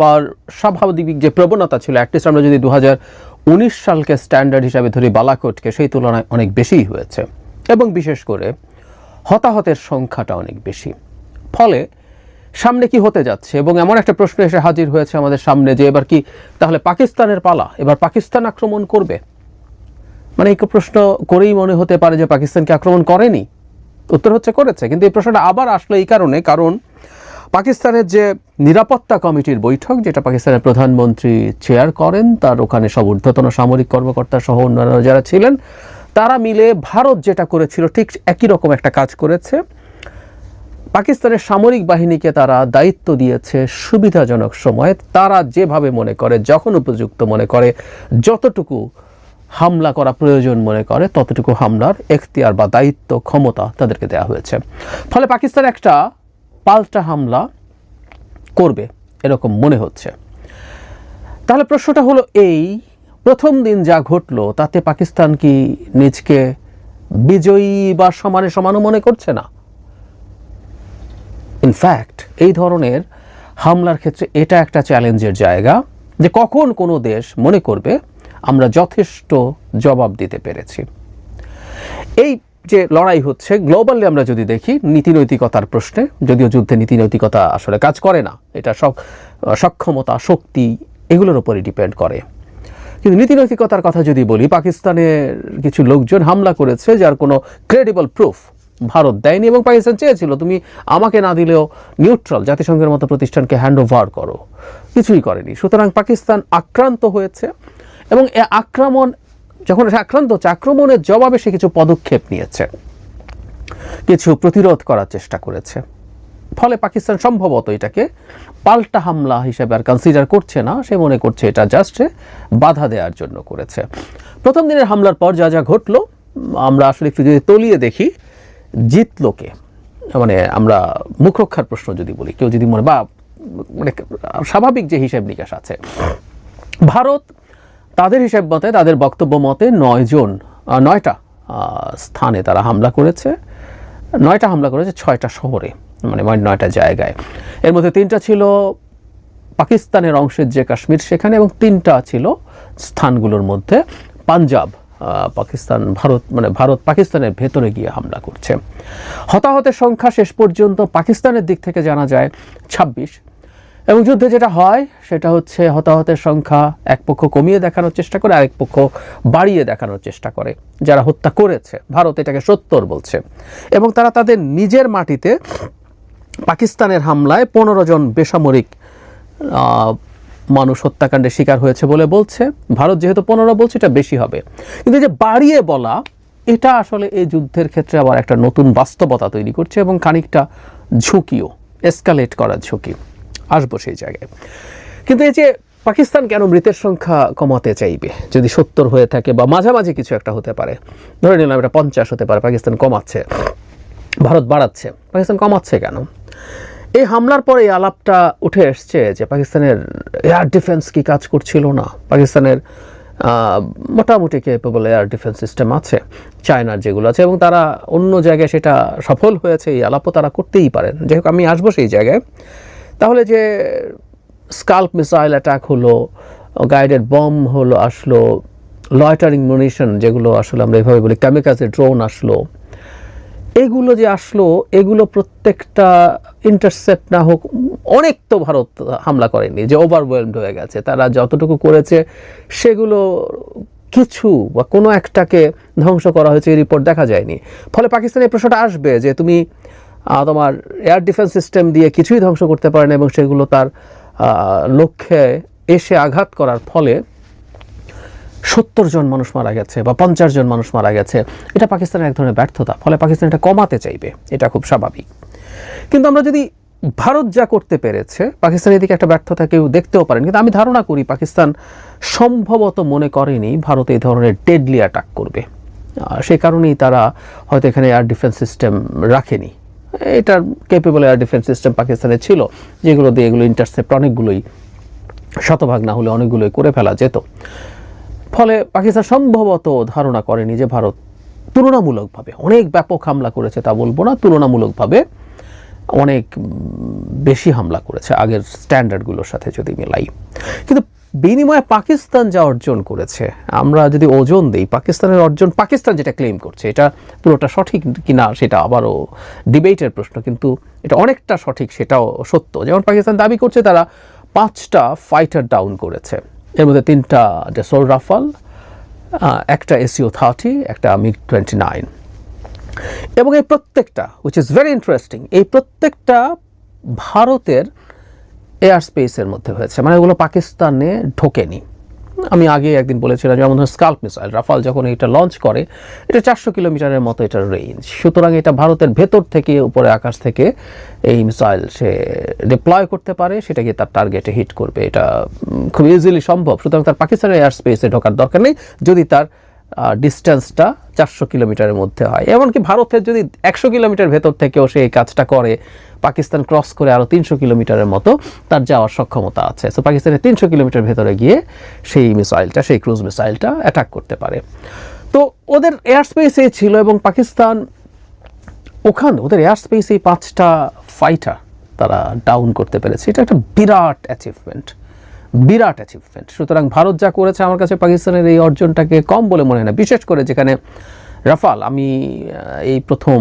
আবার স্বাভাবিক যে প্রবণতা ছিল অ্যাটলিস্ট আমরা যদি দু উনিশ সালকে স্ট্যান্ডার্ড হিসাবে ধরি বালাকোটকে, সেই তুলনায় অনেক বেশিই হয়েছে। এবং বিশেষ করে হতাহতের সংখ্যাটা অনেক বেশি। ফলে সামনে কি হতে যাচ্ছে? এবং এমন একটা প্রশ্ন এসে হাজির হয়েছে আমাদের সামনে যে, এবার কি তাহলে পাকিস্তানের পালা, এবার পাকিস্তান আক্রমণ করবে? মানে এই প্রশ্ন করেই মনে হতে পারে যে পাকিস্তানকে আক্রমণ করেনি? উত্তর হচ্ছে করেছে, কিন্তু এই প্রশ্নটা আবার আসলো এই কারণে, কারণ পাকিস্তানের যে নিরাপত্তা কমিটির বৈঠক, যেটা পাকিস্তানের প্রধানমন্ত্রী চেয়ার করেন, তার ওখানে সব ঊর্ধ্বতন সামরিক কর্মকর্তা সহ অন্যান্য যারা ছিলেন, তারা মিলে ভারত যেটা করেছিল, ঠিক একই রকম একটা কাজ করেছে। পাকিস্তানের সামরিক বাহিনীকে তারা দায়িত্ব দিয়েছে সুবিধাজনক সময়ে। তারা যেভাবে মনে করে, যখন উপযুক্ত মনে করে, যতটুকু হামলা করা প্রয়োজন মনে করে, ততটুকু হামলার এখতিয়ার বা দায়িত্ব, ক্ষমতা তাদেরকে দেওয়া হয়েছে। ফলে পাকিস্তান একটা পাল্টা হামলা করবে, এরকম মনে হচ্ছে। তাহলে প্রশ্নটা হলো এই, প্রথম দিন যা ঘটলো, তাতে পাকিস্তান কি নিজকে বিজয়ী বা সমানে সমানও মনে করছে না? ইনফ্যাক্ট এই ধরনের হামলার ক্ষেত্রে এটা একটা চ্যালেঞ্জের জায়গা, যে কখন কোনো দেশ মনে করবে, আমরা যথেষ্ট জবাব দিতে পেরেছি। এই যে লড়াই হচ্ছে গ্লোবালি আমরা যদি দেখি, নীতিনৈতিকতার প্রশ্নে, যদিও যুদ্ধে নীতিনৈতিকতা আসলে কাজ করে না, এটা সক্ষমতা, শক্তি, এগুলোর উপরই ডিপেন্ড করে। কিন্তু নীতিনৈতিকতার কথা যদি বলি, পাকিস্তানের কিছু লোকজন হামলা করেছে, যার কোনো ক্রেডিবল প্রুফ ভারত দেয়নি এবং পাকিস্তান চেয়েছিল, তুমি আমাকে না দিলেও নিউট্রাল জাতিসংঘের মতো প্রতিষ্ঠানকে হ্যান্ড ওভার করো। কিছুই করেনি। সুতরাং পাকিস্তান আক্রান্ত হয়েছে এবং এ আক্রমণ যখন সে আক্রান্ত হচ্ছে আক্রমণের জবাবে সে কিছু পদক্ষেপ নিয়েছে। কিছু প্রতিরোধ করার চেষ্টা করেছে। ফলে পাকিস্তান সম্ভবত এটাকে পাল্টা হামলা হিসেবে আর কনসিডার করছে না। সে মনে করছে এটা জাস্ট বাধা দেওয়ার জন্য করেছে। প্রথম দিনের হামলার পর যা যা ঘটলো, আমরা আসলে একটু যদি তলিয়ে দেখি জিতলোকে মানে আমরা মুখরক্ষার প্রশ্ন যদি বলি, কেউ যদি মনে, বা মানে স্বাভাবিক যে হিসেব নিকাশ আছে, ভারত তাদের হিসাব মতে, তাদের বক্তব্য মতে নয় জন নয়টা স্থানে তারা হামলা করেছে। নয়টা হামলা করেছে ছয়টা শহরে মানে নয়টা জায়গায়। এর মধ্যে তিনটা ছিল পাকিস্তানের অংশের যে কাশ্মীর সেখানে এবং তিনটা ছিল স্থানগুলোর মধ্যে। পাঞ্জাব পাকিস্তান, ভারত মানে ভারত পাকিস্তানের ভেতরে গিয়ে হামলা করছে। হতাহতের সংখ্যা শেষ পর্যন্ত পাকিস্তানের দিক থেকে জানা যায় ছাব্বিশ এবং যুদ্ধে যেটা হয়, সেটা হচ্ছে হতাহতের সংখ্যা এক পক্ষ কমিয়ে দেখানোর চেষ্টা করে, আরেক পক্ষ বাড়িয়ে দেখানোর চেষ্টা করে। যারা হত্যা করেছে, ভারত এটাকে সত্তর বলছে। এবং তারা তাদের নিজের মাটিতে পাকিস্তানের হামলায় পনেরো জন বেসামরিক মানুষ হত্যাকাণ্ডের শিকার হয়েছে বলে বলছে। ভারত যেহেতু পনেরো বলছে, এটা বেশি হবে। কিন্তু যে বাড়িয়ে বলা, এটা আসলে এই যুদ্ধের ক্ষেত্রে আবার একটা নতুন বাস্তবতা তৈরি করছে এবং খানিকটা ঝুঁকিও এসকালেট করার ঝুঁকি। আসব সেই জায়গায়। কিন্তু এই যে পাকিস্তান কেন মৃতের সংখ্যা কমাতে চাইবে? যদি সত্তর হয়ে থাকে বা মাঝামাঝি কিছু একটা হতে পারে। ধরে নিলাম এটা পঞ্চাশ হতে পারে, পাকিস্তান কমাচ্ছে। ভারত বাড়াচ্ছে। পাকিস্তান কমাচ্ছে কেন? এই হামলার পরে এই আলাপটা উঠে এসছে যে পাকিস্তানের এয়ার ডিফেন্স কি কাজ করছিল না? পাকিস্তানের মোটামুটি কেপেবল এয়ার ডিফেন্স সিস্টেম আছে, চায়নার যেগুলো আছে, এবং তারা অন্য জায়গায় সেটা সফল হয়েছে। এই আলাপও তারা করতেই পারেন। যাই হোক, আমি আসব সেই জায়গায়। তাহলে যে স্কাল্প মিসাইল অ্যাটাক হলো, গাইডেড বম হলো, আসলো, লয়টারিং মুনিশন যেগুলো আসলে আমরা এভাবে বলি ক্যামিকাজের ড্রোন আসলো, এগুলো যে আসলো, এগুলো প্রত্যেকটা ইন্টারসেপ্ট না হোক, অনেক তো ভারত হামলা করেনি, যে ওভারওয়েলমড হয়ে গেছে, তারা যতটুকু করেছে, সেগুলো কিছু বা কোনো একটাকে ধ্বংস করা হয়েছে, এই রিপোর্ট দেখা যায়নি। ফলে পাকিস্তানের প্রশ্নটা আসবে যে তুমি তোমার এয়ার ডিফেন্স সিস্টেম দিয়ে কিছুই ধ্বংস করতে পারে না এবং সেগুলো তার লক্ষ্যে এসে আঘাত করার ফলে সত্তর জন মানুষ মারা গেছে বা পঞ্চাশ জন মানুষ মারা গেছে। এটা পাকিস্তানের এক ধরনের ব্যর্থতা, ফলে পাকিস্তান এটা কমাতে চাইবে। এটা খুব স্বাভাবিক। কিন্তু আমরা যদি ভারত যা করতে পেরেছে, পাকিস্তানের এদিকে একটা ব্যর্থতা কেউ দেখতেও পারেন। কিন্তু আমি ধারণা করি পাকিস্তান সম্ভবত মনে করেনি ভারত এই ধরনের ডেডলি অ্যাটাক করবে। সেই কারণেই তারা হয়তো এখানে এয়ার ডিফেন্স সিস্টেম রাখেনি। এটার কেপেবল এয়ার ডিফেন্স সিস্টেম পাকিস্তানের ছিল, যেগুলো দিয়ে এগুলো ইন্টারসেপ্ট অনেকগুলোই, শতভাগ না হলে অনেকগুলোই করে ফেলা যেত। ফলে পাকিস্তান সম্ভবত ধারণা করেনি যে ভারত তুলনামূলকভাবে, অনেক ব্যাপক হামলা করেছে তা বলব না, তুলনামূলকভাবে অনেক বেশি হামলা করেছে আগের স্ট্যান্ডার্ডগুলোর সাথে যদি মিলাই। কিন্তু বিনিময়ে পাকিস্তান যা অর্জন করেছে। আমরা যদি ওজন দিই, পাকিস্তানের অর্জন, পাকিস্তান যেটা ক্লেম করছে, এটা পুরোটা সঠিক কিনা সেটা আবারও ডিবেটের প্রশ্ন, কিন্তু এটা অনেকটা সঠিক সেটাও সত্য। যেমন পাকিস্তান দাবি করছে তারা পাঁচটা ফাইটার ডাউন করেছে। এর মধ্যে তিনটা ডেসোল রাফাল একটা এসিও থার্টি একটা মিগ টোয়েন্টি নাইন এবং এই প্রত্যেকটা উইচ ইজ ভেরি ইন্টারেস্টিং এই প্রত্যেকটা ভারতের এয়ার স্পেসের মধ্যে হয়েছে মানে ওগুলো পাকিস্তানে ঢোকেনি। আমি আগে একদিন বলেছিলাম যেমন স্কাল্প মিসাইল। রাফাল যখন এটা লঞ্চ করে, এটা চারশো কিলোমিটারের মতো এটার রেঞ্জ সুতরাং এটা ভারতের ভেতর থেকে, উপরে আকাশ থেকে এই মিসাইল সে ডিপ্লয় করতে পারে, সেটা গিয়ে তার টার্গেটে হিট করবে। এটা খুব ইজিলি সম্ভব। সুতরাং তার পাকিস্তানের এয়ার স্পেসে ঢোকার দরকার নেই। যদি তার ডিস্টেন্সটা চারশো কিলোমিটারের মধ্যে হয়। এমনকি ভারতের যদি একশো কিলোমিটার ভেতর থেকেও সে এই কাজটা করে, পাকিস্তান ক্রস করে আরও তিনশো কিলোমিটারের মতো, তার যাওয়ার সক্ষমতা আছে। সো পাকিস্তানের তিনশো কিলোমিটার ভেতরে গিয়ে সেই মিসাইলটা সেই ক্রুজ মিসাইলটা অ্যাটাক করতে পারে। তো ওদের এয়ার স্পেসে ছিল এবং পাকিস্তান ওখানে, ওদের এয়ার স্পেসে পাঁচটা ফাইটার তারা ডাউন করতে পেরেছে। এটা একটা বিরাট অ্যাচিভমেন্ট বিরাট অ্যাচিভমেন্ট সুতরাং ভারত যা করেছে, আমার কাছে পাকিস্তানের এই অর্জনটাকে কম বলে মনে হয় না। বিশেষ করে যেখানে রাফাল, আমি এই প্রথম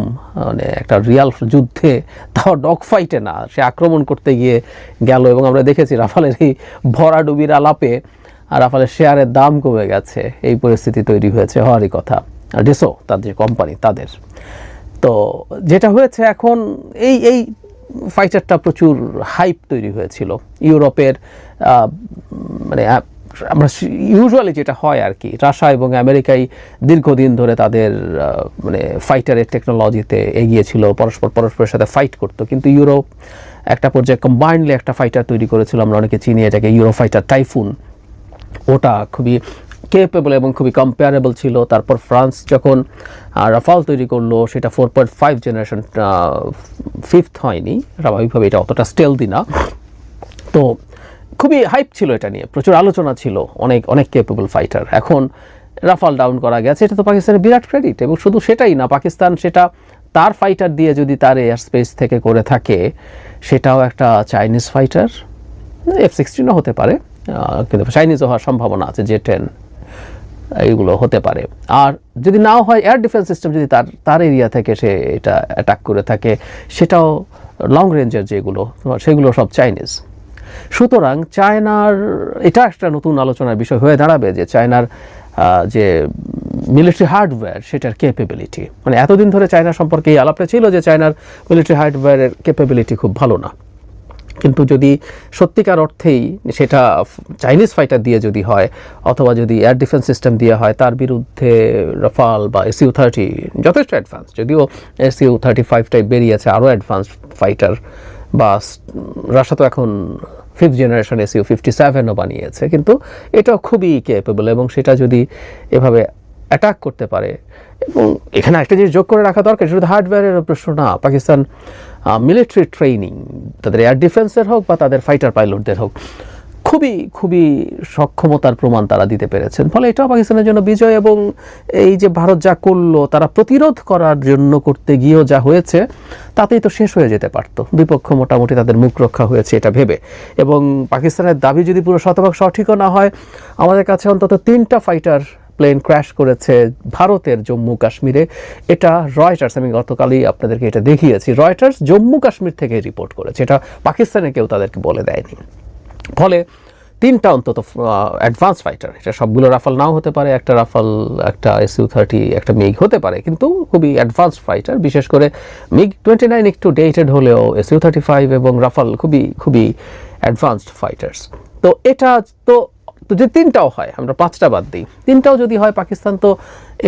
মানে একটা রিয়াল যুদ্ধে তাও ডগ ফাইটে না, সে আক্রমণ করতে গিয়ে গেল এবং আমরা দেখেছি রাফালের এই ভরাডুবির আলাপে, আর রাফালের শেয়ারের দাম কমে গেছে। এই পরিস্থিতি তৈরি হয়েছে হওয়ারই কথা। ডেসো তার যে কোম্পানি তাদের। তো যেটা হয়েছে এখন, এই এই ফাইটারটা প্রচুর হাইপ তৈরি হয়েছিল। ইউরোপের মানে আমরা ইউজুয়ালি যেটা হয় আর কি, রাশিয়া এবং আমেরিকাই দীর্ঘদিন ধরে তাদের মানে ফাইটারের টেকনোলজিতে এগিয়েছিল, পরস্পর পরস্পরের সাথে ফাইট করতো। কিন্তু ইউরোপ একটা পর্যায়ে কম্বাইন্ডলি একটা ফাইটার তৈরি করেছিল। আমরা অনেকে চিনি এটাকে ইউরো ফাইটার টাইফুন ওটা খুবই কেপেবল এবং খুবই কম্পেয়ারেবল ছিল। তারপর ফ্রান্স যখন রাফাল তৈরি করল, সেটা four point five generation fifth হয়নি। স্বাভাবিকভাবে এটা অতটা স্টেলদি না। তো খুবই হাইপ ছিল এটা নিয়ে। প্রচুর আলোচনা ছিল। অনেক অনেক কেপেবল ফাইটার এখন রাফাল ডাউন করা গেছে। এটা তো পাকিস্তানের বিরাট ক্রেডিট এবং শুধু সেটাই না, পাকিস্তান সেটা তার ফাইটার দিয়ে যদি তার এয়ার স্পেস থেকে করে থাকে, সেটাও একটা চাইনিজ ফাইটার এফ সিক্সটিনও হতে পারে। কিন্তু চাইনিজও হওয়ার সম্ভাবনা আছে জে টেন এইগুলো হতে পারে। আর যদি নাও হয় এয়ার ডিফেন্স সিস্টেম যদি তার তার এরিয়া থেকে সে এটা অ্যাটাক করে থাকে, সেটাও লং রেঞ্জের যেগুলো, সেগুলো সব চাইনিজ সুতরাং চায়নার এটা একটা নতুন আলোচনার বিষয় হয়ে দাঁড়াবে যে চায়নার যে মিলিটারি হার্ডওয়্যার সেটার ক্যাপেবিলিটি মানে এতদিন ধরে চায়না সম্পর্কে এই আলাপটা ছিল যে চায়নার মিলিটারি হার্ডওয়্যারের কেপেবিলিটি খুব ভালো না। কিন্তু যদি সত্যিকার অর্থেই সেটা চাইনিজ ফাইটার দিয়ে যদি হয়, অথবা যদি এয়ার ডিফেন্স সিস্টেম দিয়ে হয়, তার বিরুদ্ধে রাফাল বা এসইউ থার্টি যথেষ্ট অ্যাডভান্স যদিও এসইউ থার্টি ফাইভ টাইপ বেরিয়েছে আরও অ্যাডভান্স ফাইটার বা রাশিয়া তো এখন ফিফথ জেনারেশন এসিও ফিফটি সেভেনও বানিয়েছে, কিন্তু এটাও খুবই কেপেবল এবং সেটা যদি এভাবে অ্যাটাক করতে পারে, এবং এখানে একটা জিনিস যোগ করে রাখা দরকার শুধু হার্ডওয়্যারের প্রশ্ন না, পাকিস্তান মিলিটারি ট্রেনিং তাদের এয়ার ডিফেন্সের হোক বা তাদের ফাইটার পাইলটদের হোক, খুবই খুবই সক্ষমতার প্রমাণ তারা দিতে পেরেছেন। ফলে এটাও পাকিস্তানের জন্য বিজয় এবং এই যে ভারত যা করল, তারা প্রতিরোধ করার জন্য করতে গিয়েও যা হয়েছে, তাতেই তো শেষ হয়ে যেতে পারতো। দুই পক্ষ মোটামুটি তাদের মুখ রক্ষা হয়েছে এটা ভেবে। এবং পাকিস্তানের দাবি যদি পুরো শতভাগ সঠিকও না হয়, আমাদের কাছে অন্তত তিনটা ফাইটার প্লেন ক্র্যাশ করেছে ভারতের জম্মু কাশ্মীরে। এটা রয়টার্স আমি গতকালই আপনাদেরকে এটা দেখিয়েছি। রয়টার্স জম্মু কাশ্মীর থেকে রিপোর্ট করেছে। এটা পাকিস্তানে কেউ তাদেরকে বলে দেয়নি। ফলে তিনটা অন্তত অ্যাডভান্স ফাইটার এটা সবগুলো রাফাল নাও হতে পারে। একটা রাফাল, একটা এসইউ থার্টি একটা মিগ হতে পারে। কিন্তু খুবই অ্যাডভান্স ফাইটার বিশেষ করে মিগ টোয়েন্টি নাইন একটু ডেটেড হলেও এসইউ থার্টি ফাইভ এবং রাফাল খুবই খুবই অ্যাডভান্সড ফাইটার্স তো এটা, তো তো যে তিনটাও হয়, আমরা পাঁচটা বাদ দিই। তিনটাও যদি হয়, পাকিস্তান তো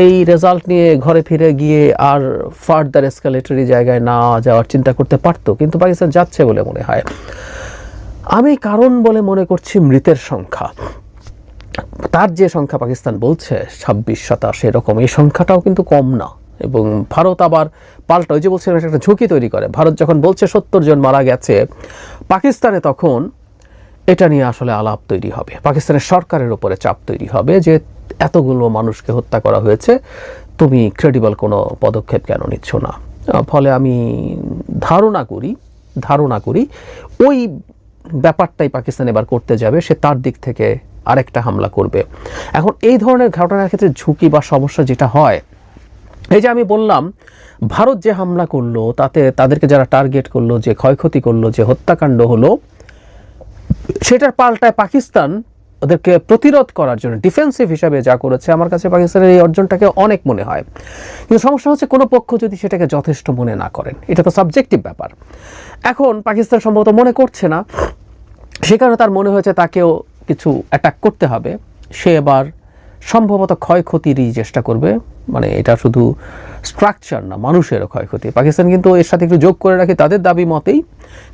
এই রেজাল্ট নিয়ে ঘরে ফিরে গিয়ে আর ফার্দার এসকালেটরি জায়গায় না যাওয়ার চিন্তা করতে পারতো, কিন্তু পাকিস্তান যাচ্ছে বলে মনে হয়। আমি কারণ বলে মনে করছি মৃতের সংখ্যা। তার যে সংখ্যা পাকিস্তান বলছে, ছাব্বিশ শতাংশ এরকম, এই সংখ্যাটাও কিন্তু কম না। এবং ভারত আবার পাল্টা, ওই যে এটা একটা ঝুঁকি তৈরি করে। ভারত যখন বলছে সত্তর জন মারা গেছে, পাকিস্তানে তখন এটা নিয়ে আসলে আলাপ তৈরি হবে। পাকিস্তানের সরকারের উপরে চাপ তৈরি হবে যে এতগুলো মানুষকে হত্যা করা হয়েছে, তুমি ক্রেডিবল কোনো পদক্ষেপ কেন নিচ্ছ না? ফলে আমি ধারণা করি ধারণা করি ওই ব্যাপারটাই পাকিস্তান এবার করতে যাবে, সে তার দিক থেকে আরেকটা হামলা করবে। এখন এই ধরনের ঘটনার ক্ষেত্রে ঝুঁকি বা সমস্যা যেটা হয়, এই যে আমি বললাম, ভারত যে হামলা করল, তাতে তাদেরকে যারা টার্গেট করল, যে ক্ষয়ক্ষতি করল, যে হত্যাকাণ্ড হলো সেটার পাল্টায় পাকিস্তান ওদেরকে প্রতিরোধ করার জন্য ডিফেন্সিভ হিসাবে যা করেছে, আমার কাছে পাকিস্তানের এই অর্জনটাকে অনেক মনে হয়। কিন্তু সমস্যা হচ্ছে কোনো পক্ষ যদি সেটাকে যথেষ্ট মনে না করেন। এটা তো সাবজেক্টিভ ব্যাপার। এখন পাকিস্তান সম্ভবত মনে করছে না। সে কারণে তার মনে হয়েছে তাকেও কিছু অ্যাটাক করতে হবে। সে এবার সম্ভবত ক্ষয়ক্ষতিরই চেষ্টা করবে। মানে এটা শুধু স্ট্রাকচার না, মানুষেরও ক্ষয়ক্ষতি। পাকিস্তান কিন্তু এর সাথে একটু যোগ করে রাখে, তাদের দাবি মতেই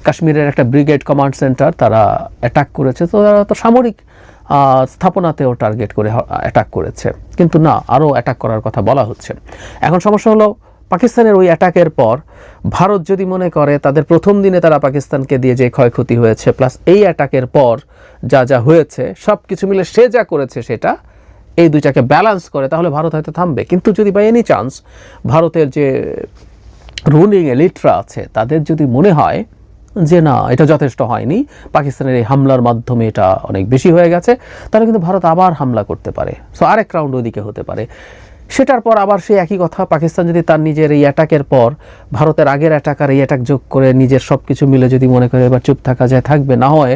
কাশ্মীরের একটা ব্রিগেড কমান্ড সেন্টার তারা অ্যাটাক করেছে। তো তারা তো সামরিক স্থাপনাতেও টার্গেট করে অ্যাটাক করেছে। কিন্তু না, আরও অ্যাটাক করার কথা বলা হচ্ছে। এখন সমস্যা হলো, পাকিস্তানের ওই অ্যাটাকের পর ভারত যদি মনে করে তাদের প্রথম দিনে তারা পাকিস্তানকে দিয়ে যে ক্ষয়ক্ষতি হয়েছে প্লাস এই অ্যাটাকের পর যা যা হয়েছে সব কিছু মিলে সে যা করেছে সেটা এই দুইটাকে ব্যালেন্স করে, তাহলে ভারত হয়তো থামবে। কিন্তু যদি বাই এনি চান্স ভারতের যে রুলিং এলিটরা আছে, তাদের যদি মনে হয় যে না, এটা যথেষ্ট হয়নি, পাকিস্তানের এই হামলার মাধ্যমে এটা অনেক বেশি হয়ে গেছে, তাহলে কিন্তু ভারত আবার হামলা করতে পারে। সো আরেক রাউন্ড ওদিকে হতে পারে। সেটার পর আবার সেই একই কথা, পাকিস্তান যদি তার নিজের এই অ্যাটাকের পর, ভারতের আগের অ্যাটাক আর এই অ্যাটাক যোগ করে নিজের সব কিছু মিলে যদি মনে করে এবার চুপ থাকা যায়, থাকবে, না হয়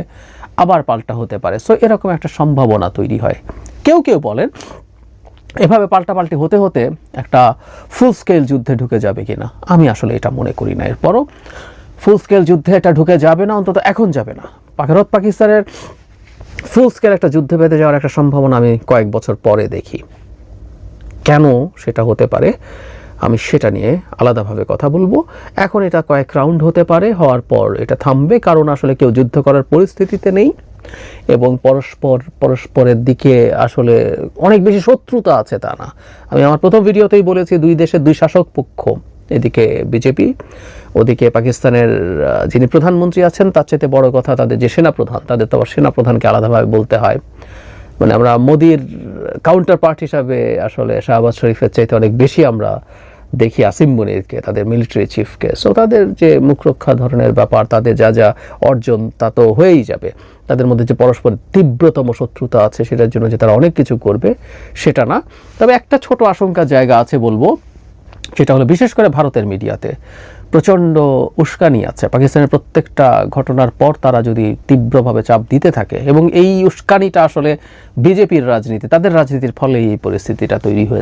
আবার পাল্টা হতে পারে। সো এরকম একটা সম্ভাবনা তৈরি হয়। কেউ কেউ বলেন, এভাবে পাল্টাপাল্টি হতে হতে একটা ফুল স্কেল যুদ্ধে ঢুকে যাবে কিনা? আমি আসলে এটা মনে করি না। এরপরও ফুল স্কেল যুদ্ধে এটা ঢুকে যাবে না, অন্তত এখন যাবে না। ভারত পাকিস্তানের ফুল স্কেল একটা যুদ্ধে বেঁধে যাওয়ার একটা সম্ভাবনা আমি কয়েক বছর পরে দেখি। কেন সেটা হতে পারে? আমি সেটা নিয়ে আলাদাভাবে কথা বলব। এখন এটা কয়েক রাউন্ড হতে পারে, হওয়ার পর এটা থামবে। কারণ আসলে কেউ যুদ্ধ করার পরিস্থিতিতে নেই। এবং পরস্পর, পরস্পরের দিকে আসলে অনেক বেশি শত্রুতা আছে তা না। আমি আমার প্রথম ভিডিওতেই বলেছি দুই দেশের দুই শাসক পক্ষ, এদিকে বিজেপি, ওদিকে পাকিস্তানের যিনি প্রধানমন্ত্রী আছেন, তার চাইতে বড় কথা তাদের যে সেনাপ্রধান, তাদের তো আবার সেনাপ্রধানকে আলাদাভাবে বলতে হয়। মানে আমরা মোদির কাউন্টার পার্ট হিসাবে আসলে শাহবাজ শরীফের চাইতে অনেক বেশি আমরা দেখি আসিম মনিরকে, তাদের মিলিটারি চিফকে সো তাদের যে মুখরক্ষা ধরনের ব্যাপার, তাদের যা যা অর্জন, তা তো হয়েই যাবে। তাদের মধ্যে যে পরস্পর তীব্রতম শত্রুতা আছে, সেটার জন্য যে তারা অনেক কিছু করবে, সেটা না। তবে একটা ছোট আশঙ্কার জায়গা আছে বলব, সেটা হলো বিশেষ করে ভারতের মিডিয়াতে। প্রচণ্ড উস্কানি আছে। পাকিস্তানের প্রত্যেকটা ঘটনার পর তারা যদি তীব্রভাবে চাপ দিতে থাকে, এবং এই উস্কানিটা আসলে বিজেপির রাজনীতি, তাদের রাজনীতির ফলে এই পরিস্থিতিটা তৈরি হয়েছে